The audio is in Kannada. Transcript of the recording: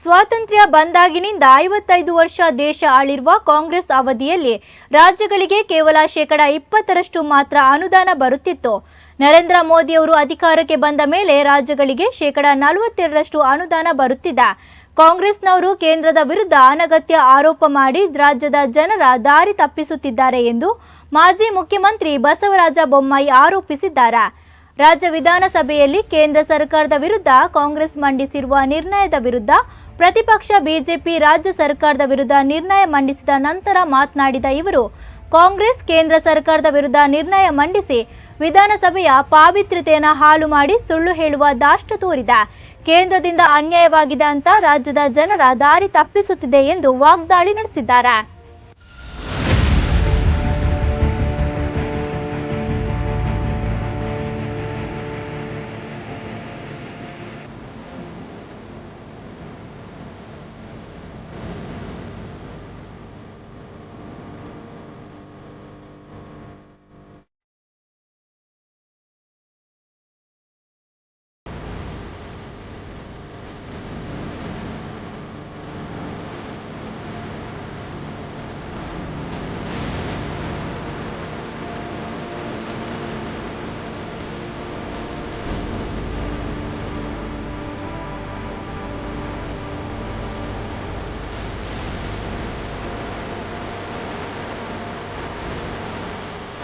ಸ್ವಾತಂತ್ರ್ಯ ಬಂದಾಗಿನಿಂದ ಐವತ್ತೈದು ವರ್ಷ ದೇಶ ಆಳಿರುವ ಕಾಂಗ್ರೆಸ್ ಅವಧಿಯಲ್ಲಿ ರಾಜ್ಯಗಳಿಗೆ ಕೇವಲ ಶೇಕಡ ಇಪ್ಪತ್ತರಷ್ಟು ಮಾತ್ರ ಅನುದಾನ ಬರುತ್ತಿತ್ತು. ನರೇಂದ್ರ ಮೋದಿಯವರು ಅಧಿಕಾರಕ್ಕೆ ಬಂದ ಮೇಲೆ ರಾಜ್ಯಗಳಿಗೆ ಶೇಕಡ ನಲವತ್ತೆರಡರಷ್ಟು ಅನುದಾನ ಬರುತ್ತಿದೆ. ಕಾಂಗ್ರೆಸ್ನವರು ಕೇಂದ್ರದ ವಿರುದ್ಧ ಅನಗತ್ಯ ಆರೋಪ ಮಾಡಿ ರಾಜ್ಯದ ಜನರ ದಾರಿ ತಪ್ಪಿಸುತ್ತಿದ್ದಾರೆ ಎಂದು ಮಾಜಿ ಮುಖ್ಯಮಂತ್ರಿ ಬಸವರಾಜ ಬೊಮ್ಮಾಯಿ ಆರೋಪಿಸಿದ್ದಾರೆ. ರಾಜ್ಯ ವಿಧಾನಸಭೆಯಲ್ಲಿ ಕೇಂದ್ರ ಸರ್ಕಾರದ ವಿರುದ್ಧ ಕಾಂಗ್ರೆಸ್ ಮಂಡಿಸಿರುವ ನಿರ್ಣಯದ ವಿರುದ್ಧ ಪ್ರತಿಪಕ್ಷ ಬಿಜೆಪಿ ರಾಜ್ಯ ಸರ್ಕಾರದ ವಿರುದ್ಧ ನಿರ್ಣಯ ಮಂಡಿಸಿದ ನಂತರ ಮಾತನಾಡಿದ ಇವರು, ಕಾಂಗ್ರೆಸ್ ಕೇಂದ್ರ ಸರ್ಕಾರದ ವಿರುದ್ಧ ನಿರ್ಣಯ ಮಂಡಿಸಿ ವಿಧಾನಸಭೆಯ ಪಾವಿತ್ರ್ಯತೆಯನ್ನು ಹಾಳು ಮಾಡಿ ಸುಳ್ಳು ಹೇಳುವ ದಾಷ್ಟ ತೋರಿದ. ಕೇಂದ್ರದಿಂದ ಅನ್ಯಾಯವಾಗಿದೆ ಅಂತ ರಾಜ್ಯದ ಜನರ ದಾರಿ ತಪ್ಪಿಸುತ್ತಿದೆ ಎಂದು ವಾಗ್ದಾಳಿ ನಡೆಸಿದ್ದಾರೆ.